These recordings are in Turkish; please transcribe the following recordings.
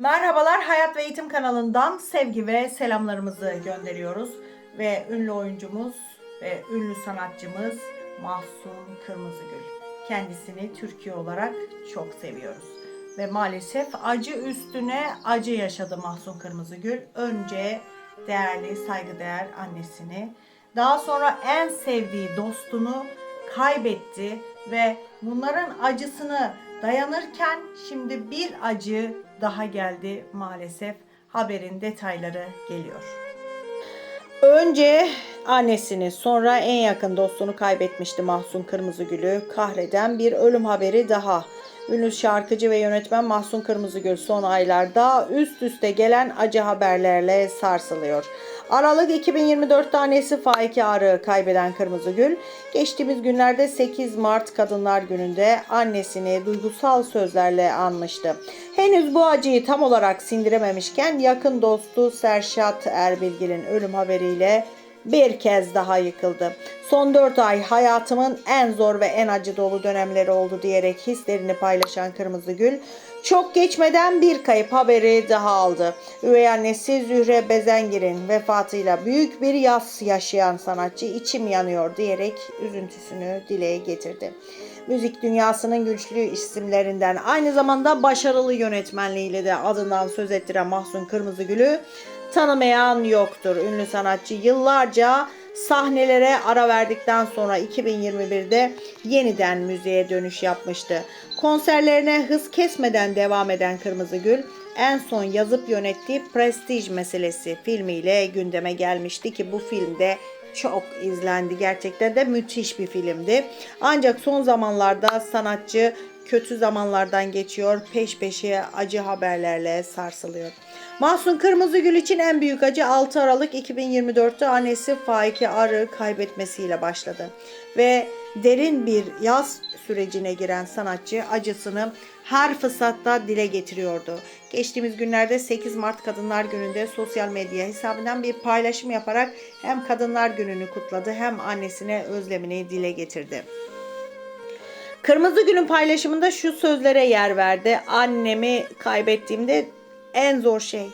Merhabalar Hayat ve Eğitim kanalından sevgi ve selamlarımızı gönderiyoruz. Ve ünlü oyuncumuz ve ünlü sanatçımız Mahsun Kırmızıgül. Kendisini Türkiye olarak çok seviyoruz. Ve maalesef acı üstüne acı yaşadı Mahsun Kırmızıgül. Önce değerli, saygıdeğer annesini, daha sonra en sevdiği dostunu kaybetti ve bunların acısını dayanırken şimdi bir acı daha geldi maalesef. Haberin detayları geliyor. Önce annesini sonra en yakın dostunu kaybetmişti Mahsun Kırmızıgül'ü. Kahreden bir ölüm haberi daha. Ünlü şarkıcı ve yönetmen Mahsun Kırmızıgül son aylarda üst üste gelen acı haberlerle sarsılıyor. Aralık 2024'te annesi Faike Arı'yı kaybeden Kırmızıgül, geçtiğimiz günlerde 8 Mart Kadınlar Günü'nde annesini duygusal sözlerle anmıştı. Henüz bu acıyı tam olarak sindirememişken yakın dostu Serşat Erbilgil'in ölüm haberiyle bir kez daha yıkıldı. Son 4 ay hayatımın en zor ve en acı dolu dönemleri oldu diyerek hislerini paylaşan Kırmızıgül, çok geçmeden bir kayıp haberi daha aldı. Üvey annesi Zühre Bezengir'in vefatıyla büyük bir yas yaşayan sanatçı içim yanıyor diyerek üzüntüsünü dile getirdi. Müzik dünyasının güçlü isimlerinden aynı zamanda başarılı yönetmenliğiyle de adından söz ettiren Mahsun Kırmızıgül'ü tanımayan yoktur. Ünlü sanatçı yıllarca sahnelere ara verdikten sonra 2021'de yeniden müziğe dönüş yapmıştı. Konserlerine hız kesmeden devam eden Kırmızıgül en son yazıp yönettiği Prestij meselesi filmiyle gündeme gelmişti ki bu filmde çok izlendi. Gerçekten de müthiş bir filmdi. Ancak son zamanlarda sanatçı kötü zamanlardan geçiyor. Peş peşe acı haberlerle sarsılıyor. Mahsun Kırmızıgül için en büyük acı 6 Aralık 2024'te annesi Faike Arı kaybetmesiyle başladı. Ve derin bir yaz sürecine giren sanatçı acısını her fırsatta dile getiriyordu. Geçtiğimiz günlerde 8 Mart Kadınlar Günü'nde sosyal medya hesabından bir paylaşım yaparak hem Kadınlar Günü'nü kutladı hem annesine özlemini dile getirdi. Kırmızı Gül'ün paylaşımında şu sözlere yer verdi. Annemi kaybettiğimde en zor şey.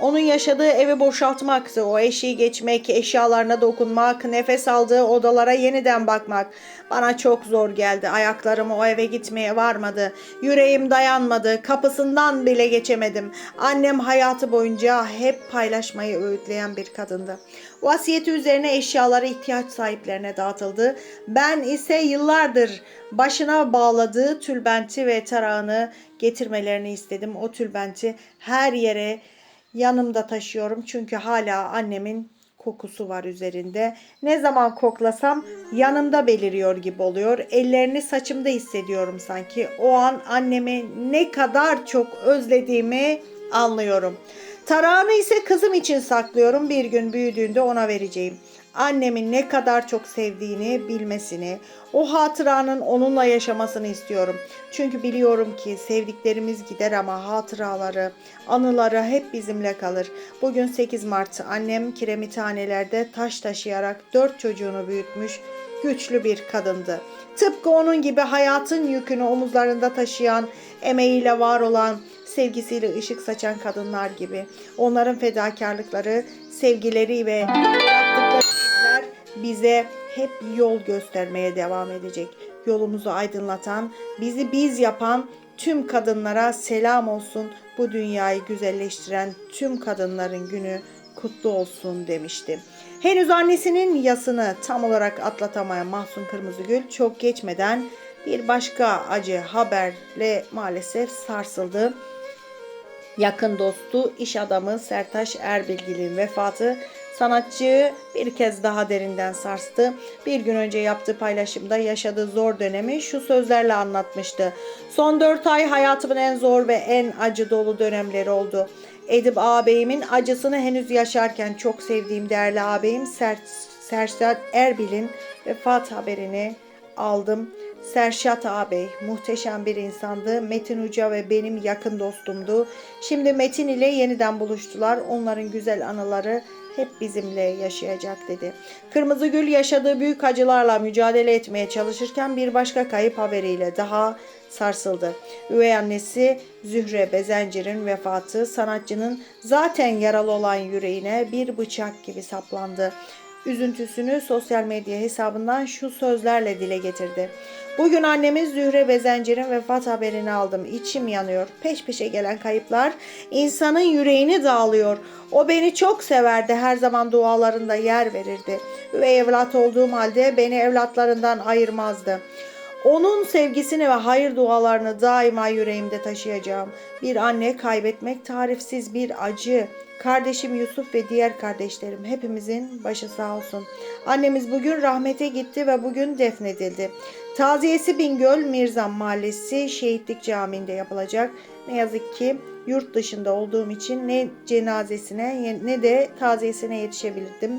Onun yaşadığı evi boşaltmaktı. O eşiği geçmek, eşyalarına dokunmak, nefes aldığı odalara yeniden bakmak. Bana çok zor geldi. Ayaklarım o eve gitmeye varmadı. Yüreğim dayanmadı. Kapısından bile geçemedim. Annem hayatı boyunca hep paylaşmayı öğütleyen bir kadındı. Vasiyeti üzerine eşyaları ihtiyaç sahiplerine dağıtıldı. Ben ise yıllardır başına bağladığı tülbenti ve tarağını getirmelerini istedim. O tülbenti her yere yanımda taşıyorum çünkü hala annemin kokusu var üzerinde. Ne zaman koklasam yanımda beliriyor gibi oluyor. Ellerini saçımda hissediyorum sanki. O an annemi ne kadar çok özlediğimi anlıyorum. Tarağını ise kızım için saklıyorum. Bir gün büyüdüğünde ona vereceğim. Annemin ne kadar çok sevdiğini bilmesini, o hatıranın onunla yaşamasını istiyorum. Çünkü biliyorum ki sevdiklerimiz gider ama hatıraları, anıları hep bizimle kalır. Bugün 8 Mart annem kiremithanelerde taş taşıyarak dört çocuğunu büyütmüş güçlü bir kadındı. Tıpkı onun gibi hayatın yükünü omuzlarında taşıyan, emeğiyle var olan, sevgisiyle ışık saçan kadınlar gibi. Onların fedakarlıkları, sevgileri ve yaptıkları bize hep yol göstermeye devam edecek. Yolumuzu aydınlatan, bizi biz yapan tüm kadınlara selam olsun. Bu dünyayı güzelleştiren tüm kadınların günü kutlu olsun demişti. Henüz annesinin yasını tam olarak atlatamayan Mahsun Kırmızıgül çok geçmeden bir başka acı haberle maalesef sarsıldı. Yakın dostu, iş adamı Sertaş Erbilgil'in vefatı sanatçıyı bir kez daha derinden sarstı. Bir gün önce yaptığı paylaşımda yaşadığı zor dönemi şu sözlerle anlatmıştı. Son 4 ay hayatımın en zor ve en acı dolu dönemleri oldu. Edip ağabeyimin acısını henüz yaşarken çok sevdiğim değerli ağabeyim Ser Serşat Erbil'in vefat haberini aldım. Serşat ağabey muhteşem bir insandı. Metin Uca ve benim yakın dostumdu. Şimdi Metin ile yeniden buluştular. Onların güzel anıları hep bizimle yaşayacak dedi. Kırmızı Gül yaşadığı büyük acılarla mücadele etmeye çalışırken bir başka kayıp haberiyle daha sarsıldı. Üvey annesi Zühre Bezencir'in vefatı sanatçının zaten yaralı olan yüreğine bir bıçak gibi saplandı. Üzüntüsünü sosyal medya hesabından şu sözlerle dile getirdi. Bugün annemiz Zühre Bezencir'in vefat haberini aldım. İçim yanıyor. Peş peşe gelen kayıplar insanın yüreğini dağılıyor. O beni çok severdi. Her zaman dualarında yer verirdi. Üvey evlat olduğum halde beni evlatlarından ayırmazdı. Onun sevgisini ve hayır dualarını daima yüreğimde taşıyacağım. Bir anne kaybetmek tarifsiz bir acı. Kardeşim Yusuf ve diğer kardeşlerim hepimizin başı sağ olsun. Annemiz bugün rahmete gitti ve bugün defnedildi. Taziyesi Bingöl Mirzan Mahallesi Şehitlik Camii'nde yapılacak. Ne yazık ki yurt dışında olduğum için ne cenazesine ne de taziyesine yetişebilirdim.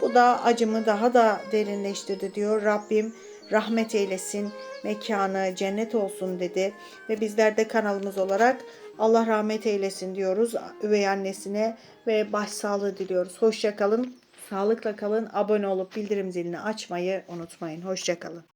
Bu da acımı daha da derinleştirdi diyor. Rabbim rahmet eylesin, mekanı cennet olsun dedi. Ve bizler de kanalımız olarak Allah rahmet eylesin diyoruz üvey annesine ve başsağlığı diliyoruz. Hoşça kalın, sağlıkla kalın, abone olup bildirim zilini açmayı unutmayın. Hoşça kalın.